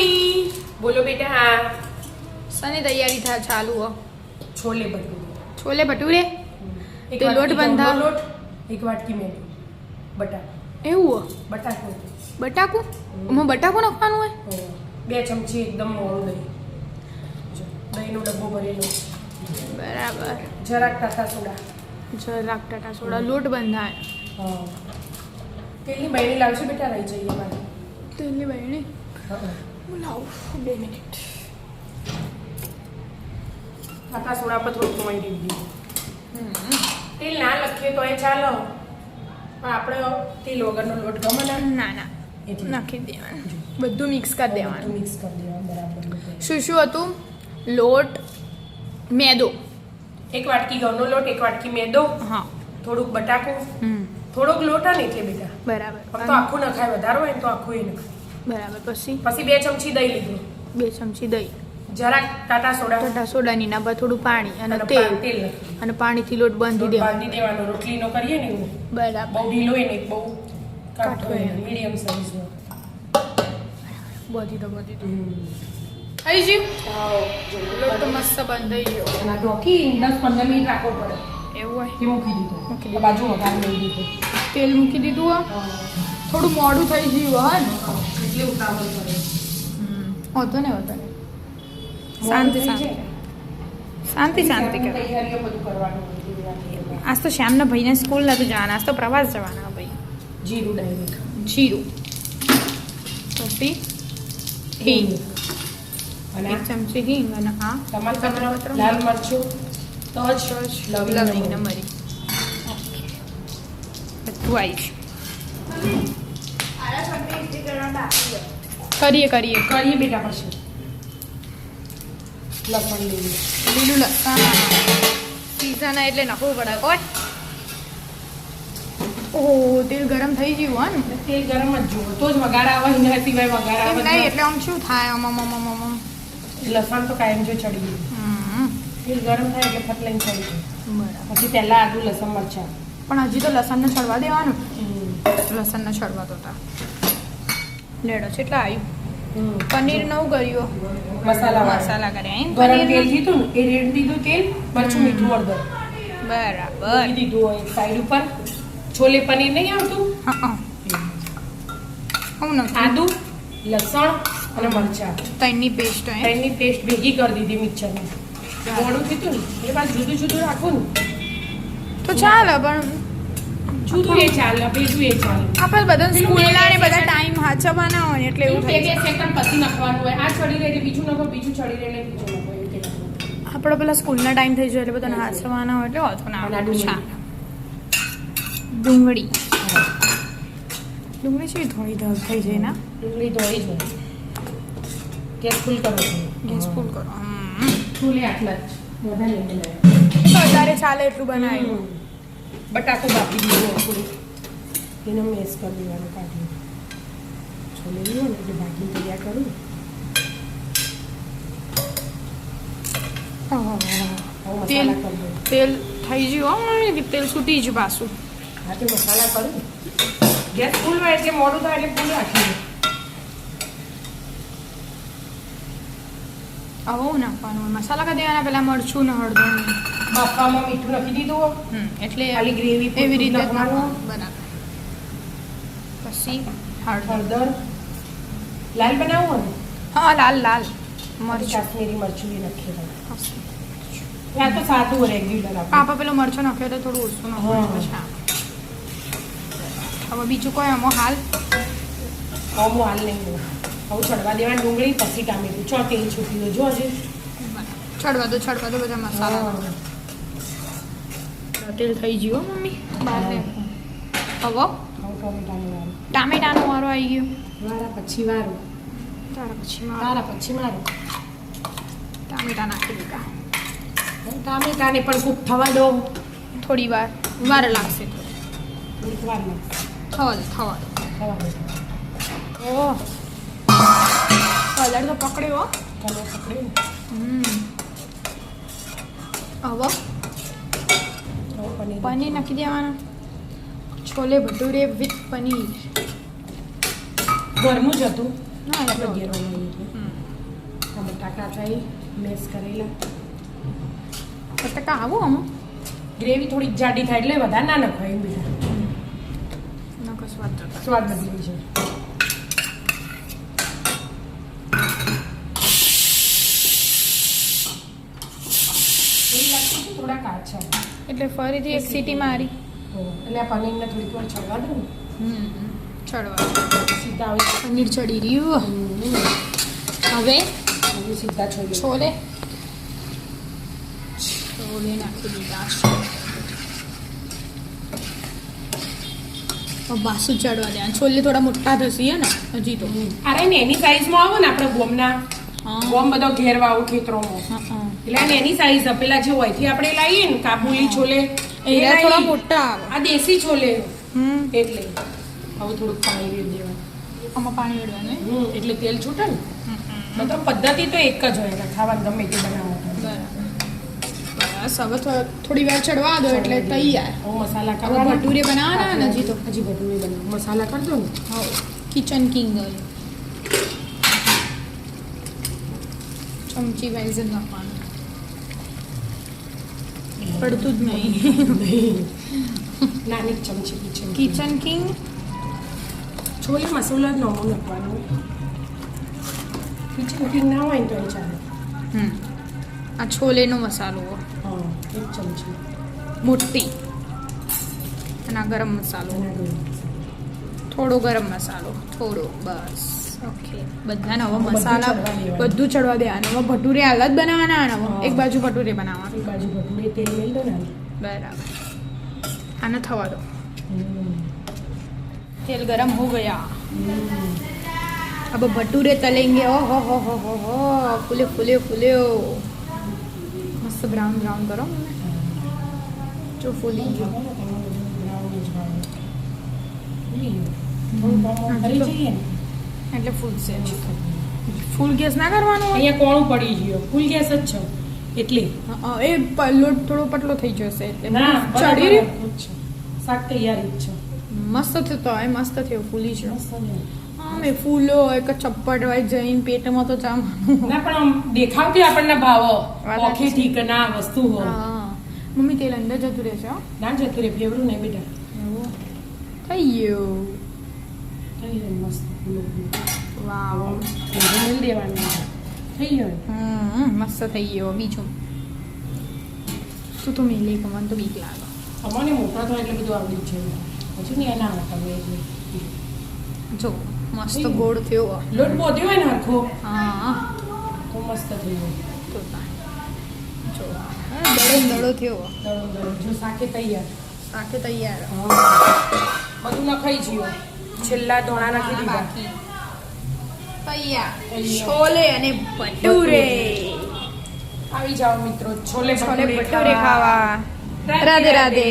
Mummy. બોલો બેટા હા. શની તૈયારી થાય ચાલુ હો. છોલે ભટુરે. છોલે ભટુરે? એક લોટ બંધા? લોટ એક વાટકી મેં બટાકા. એવું હો? બટાકો. બટાકું? એમાં બટાકું નાખવાનું હોય? બે ચમચી એકદમ મોળું દહીં. દહીંનો ડબ્બો ભરેલો. બરાબર. જરાક ટાટા સોડા. જરાક ટાટા સોડા. લોટ બંધાય. હા. તેલની બહેણી લાવશે બેટા રહી જઈએ મારે. તેલની બહેણી? હા બે મિનિટ ટાટા સોડા પર થોડું કમાઈ દીધું તેલ ના લખીએ તો એ ચાલો. પણ આપણે તેલ વગરનો લોટ ગમે ના. ના. નાખી દેવાનું. બધું મિક્સ કરી દેવાનું. મિક્સ કરી દેવાનું બરાબર શું શું હતું? લોટ મેદો. એક વાટકી ઘઉંનો લોટ એક વાટકી મેદો. હા. થોડુંક બટાકું. થોડોક લોટ હા ને એટલે બેટા. બરાબર. તો આખું નખાય વધારો હોય તો આખું એ નખાય. બરાબર પછી? પછી બે ચમચી દહીં લીધું. બે ચમચી દહીં. જરાક ટાટા સોડા. ટાટા સોડાની ના બાદ થોડું પાણી અને તેલ. તેલ. અને પાણીથી લોટ બાંધી દેવાનો. બાંધી દેવાનો. રોટલીનો કરીએ ને એવું? બરાબર. બહુ ઢીલો હોય ને બહુ કાઠો હોય. હોય. મીડિયમ સાઈઝનો બધી તો બધી તો આવી ગયું? લોટ તો મસ્ત બંધ થઈ ગયો. અને ઢોકી દસ પંદર મિનિટ રાખવો પડે. એવું હોય? કે મૂકી દીધું. મૂકી બાજુ વઘાર લઈ દીધું. તેલ મૂકી દીધું થોડું મોડું થઈ ગયું હા ને? હોતો ને હોતો ને. શાંતિ શાંતિ. શાંતિ શાંતિ કરો આજ તો શ્યામના ભાઈને સ્કૂલ નથી જવાના આજ તો પ્રવાસ જવાના ભાઈ. જીરું ડાયરેક્ટ જીરું. પછી હિંગ. અને એક ચમચી હિંગ અને આ ટમાટર લાલ મરચું તજ લવિંગ લવિંગ ને મરી. બધું આવી કરીએ કરીએ. કરીએ બેટા પછી. લસણ લીલું. લીલું લસણ. ના એટલે નખો પડે. કોઈ ઓહો તેલ ગરમ થઈ ગયું હોય ને? તેલ ગરમ જ જુઓ. તો જ વગાડા આવે એના સિવાય વગાડા આવે નહીં એટલે આમ શું થાય? આમ આમ આમ આમ. લસણ તો કાયમ જો ચડી ગયું. તેલ ગરમ થાય એટલે ફટ લઈને ચડી જાય પછી પહેલા આદુ લસણ મરચાં. પણ હજી તો લસણને ચડવા દેવાનું. લસણને છડવા તો તા. લેડો છે એટલે આવ્યું પનીર નવું કર્યું મસાલા મસાલા કર્યા ગરમ તેલ લીધું એ રેડ દીધું તેલ મરચું મીઠું હળદર. બરાબર. દીધું હોય સાઈડ ઉપર. છોલે પનીર નહીં આવતું? હા હા. આદુ લસણ અને મરચાં. તૈની પેસ્ટ હોય તૈની પેસ્ટ ભેગી કરી દીધી મિક્સરમાં. મોડું થયું ને એટલે પાછું જુદું જુદું રાખવું ને. તો ચાલે પણ જુદું એ ચાલે ભેગું એ ચાલે. આપણે બધા સ્કૂલના ને બધા ટાઈમ હાચવવાના હોય એટલે એવું થાય સેકન્ડ પછી નાખવાનું હોય. આ ચડી રહે એટલે બીજું નખો બીજું ચડી રહે એટલે બીજું નખો આપણે પેલા સ્કૂલના ટાઈમ થઈ જાય એટલે બધાને હાચવવાના હોય એટલે વાંધો ના આવે. ડુંગળી. ડુંગળી. છે થોડી ઢળ થઈ જાય ના? ડુંગળી ધોઈ જાય ગેસ ફૂલ કરો ગેસ ફૂલ કરો. ફૂલે આટલા જ. વધારે ચાલે એટલું બનાવ્યું. બટાકો બાફી દીધો આપણું. એનો મેસ કરી દેવાનું કાઢી. છોલે લીધો ને એટલે ભાગી તૈયાર કરું. તેલ તેલ થઈ ગયું હો, તેલ છૂટી ગયું પાછું. હા તે મસાલા કરું. ગેસ ફૂલ હોય એટલે મોડું થાય એટલે ફૂલ રાખી દઉં નાખવાનું હોય મસાલા કરી દેવાના પહેલાં મરચું ને હળદર ને. બાફવામાં મીઠું નાખી દીધું. હમ, એટલે ખાલી ગ્રેવી એવી રીતે. બરાબર. પછી હળદર. લાલ બનાવવું હા લાલ લાલ. મરચું. કાશ્મીરી મરચું નાખી દઉં તો સાદું રેગ્યુલર પાપા પેલો મરચો નાખ્યો તો થોડું ઓછું નાખવાનું. પછી હવે બીજું કોઈ આમાં હાલ? અમો હાલ નહીં હવે ચડવા દેવાની ડુંગળી પછી ટામેટું ચો તેલ છૂટી દો. જો હજી. છડવા દો છડવા દો બધા મસાલા. તેલ થઈ ગયું હો મમ્મી? બહાર દે. હવે? ટમેટાનું વારું. આવી ગયો. વારા પછી વારો. તારા પછી મારો તારા પછી મારો ટામેટા નાખી દીધા. ટામેટાને પણ કૂક થવા દો થોડી વાર. વાર લાગશે થોડી. થોડીક વાર લાગશે. થવા દો થવા દો. થવા દો. ઓહ. કલર તો પકડ્યો હો. કલર પકડ્યું. હમ. હવે પનીર. પનીર નાખી દેવાના. છોલે ભટુરે વિથ પનીર. ગરમું જ હતું. ના એટલો ગેરવાનું બટાકા થઈ મેસ કરેલા. બટાકા આવું આમાં ગ્રેવી થોડીક જાડી થાય એટલે વધારે ના નખાય એમ બીજા. સ્વાદ. સ્વાદ બદલી છે એવી લાગતું છે થોડા કાચા. એટલે ફરીથી એક સીટી મારી. એટલે આ પનીરને થોડીક વાર ચડવા દઉં. ચડવા સીધા આવે પનીર ચડી રહ્યું. હવે? હવે સીધા છોલે છોલે? છોલે નાખી દીધા. છે બાસુ ચડવા દે છોલે થોડા મોટા થશે ને હજી તો. અરે ને એની સાઈઝમાં આવો ને આપણે ગોમના. હા ગોમ બધો ઘેરવા આવું ખેતરોમાં. એટલે એની સાઈઝ પેલા જે હોયથી આપણે લાવીએ ને કાબુલી છોલે એ થોડા મોટા આ દેશી છોલે. હમ. એટલે. હવે થોડુંક પાણી રેડી દેવાનું. આમાં પાણી રેડવાનું એટલે તેલ છૂટે ને. તો પદ્ધતિ તો એક જ હોય ખાવાનું ગમે તે બનાવવાનું બરાબર. બસ હવે થોડી વાર ચડવા દો એટલે તૈયાર. હું મસાલા હવે કરવાના. ભટુરે બનાવવાના હજી તો? હજી ભટુરે બનાવ. મસાલા કરજો ને. કિચન કિંગ ચમચી વાઇઝ જ નાખવાનું પડતું જ નહીં. નાની ચમચી કિચન કિચન કિંગ છોલે મસાલો જ નવો નાખવાનો કિચન કિંગ ના હોય તો ચાલે. હમ. આ છોલેનો મસાલો. એક ચમચી. મોટી. અને આ ગરમ મસાલો. થોડો ગરમ મસાલો. થોડો બસ. ઓકે બધાને હવે બધું મસાલા ચડવા દેવાનું. બધું ચડવા દેવાનું હવે ભટુરે અલગ બનાવવાના અને હવે હા. એક બાજુ ભટુરે બનાવવાનું એક બાજુ ભટુરે તેલ મેળ દો ને બરાબર આને થવા દો હમ. तेल गरम हो गया હમ. अब भटूरे तलेंगे ओ हो हो हो हो हो फूले फूले फूले मस्त ब्राउन ब्राउन करो जो फूली गयो ભરી જઈએ ફૂલ એટલે ફૂલ ગેસ ના કરવાનો અહીંયા કોણું પડી ગયો. ફૂલ ગેસ જ છે. એટલે? એ લોટ થોડો પટલો થઈ જશે એટલે ચડી રહ્યું શાક તૈયારી જ છે. મસ્ત થતો હોય મસ્ત થયો ફૂલી છે. મસ્ત હા મેં ફૂલો હોય કે ચપ્પટ હોય જઈને પેટમાં તો જામ ના પણ દેખાવતી આપણને ભાવો. વાત ઠીક ના વસ્તુ હો. મમ્મી તેલ અંદર જતું રહેશે ના જતું રહે ફેવરું નહીં બેટા. થઈ ગયું. થઈ જાય મસ્ત. વાવ. દેવાનું થઈ ગયો હમ મસ્ત થઈ ગયો. બીજું? તું તો મેલી કમન તો બીક લાગે. અમારે મોટા તો એટલે બધું આવડી છે પછી એના આવતા એટલે. જો મસ્ત ગોળ થયો. લોટ બોધ્યો હોય ને હરખો હા. તો મસ્ત થઈ જાય તો જો દડો દડો થયો. દડો દડો. જો શાકે તૈયાર. શાકે તૈયાર. બધું નખાઈ ગયું છેલ્લા ધોણા નથી દીધા તૈયાર. છોલે અને ભટુરે. આવી જાઓ મિત્રો છોલે છોલે ભટુરે ખાવા. રાધે રાધે.